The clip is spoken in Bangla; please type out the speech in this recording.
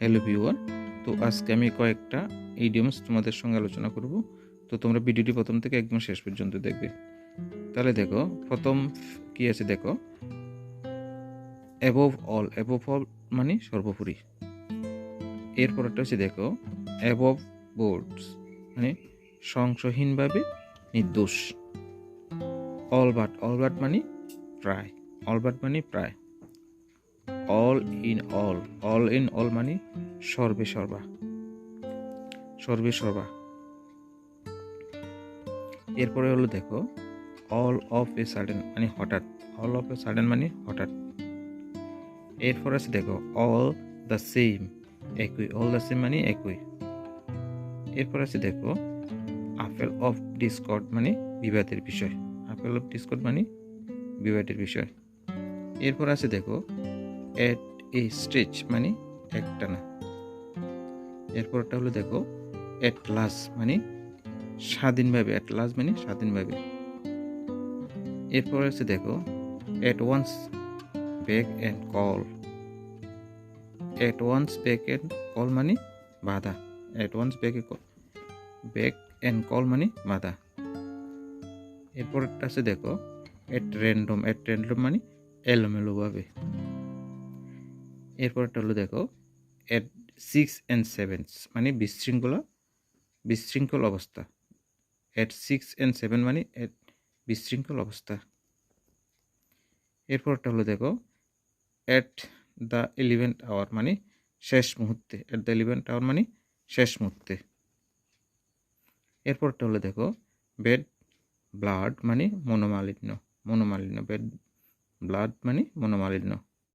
হ্যালো ভিউয়ার, তো আজকে আমি কয়েকটা ইডিয়মস তোমাদের সঙ্গে আলোচনা করব। তো তোমরা ভিডিওটি প্রথম থেকে একদম শেষ পর্যন্ত দেখবে। তাহলে দেখো, প্রথম কি আছে দেখো? অ্যাবভ অল অ্যাবভ অল মানে সর্বোপরি। এরপর একটা হচ্ছে দেখো অ্যাবভ বোর্ডস মানে সংশয়হীনভাবে নির্দোষ। অল বাট অল বাট মানে প্রায় অল বাট মানে প্রায়। All in all all in all মানে সর্বে সর্বা সর্বে সর্বা। এরপরে হলো দেখো অল অফ এ সাডেন মানে হঠাৎ অল অফ এ সাডেন মানে হঠাৎ। এরপর আছে দেখো অল দ্য সেম একই অল দ্য সেম মানে একই। এরপর আছে দেখো আপেল অফ ডিসকট মানে বিবাদের বিষয় আপেল অফ ডিসকট মানে বিবাদের বিষয়। এরপর আছে দেখো এট এ স্ট্রেচ মানে একটানা এরপরটা হলো দেখো এট লাস মানে স্বাধীনভাবে এট লাস মানে স্বাধীনভাবে। এরপর আছে দেখো at once back and call at once back and call মানে বাধা। At once back call back and call মানে বাধা। এরপরটা আছে দেখো এট র্যান্ডম এট র্যান্ডম মানে এলোমেলোভাবে। এরপরটা হলো দেখো এট সিক্স অ্যান্ড সেভেন্স মানে বিশৃঙ্খলা, বিশৃঙ্খল অবস্থা। এট সিক্স অ্যান্ড সেভেন মানে এট বিশৃঙ্খল অবস্থা। এরপরটা হলো দেখো এট দ্য ইলেভেন্থ আওয়ার মানে শেষ মুহূর্তে এট দ্য ইলেভেন্থ আওয়ার মানে শেষ মুহূর্তে। এরপরটা হলো দেখো বেড ব্লাড মানে মনোমালিন্য মনোমালিন্য বেড ব্লাড মানে মনোমালিন্য।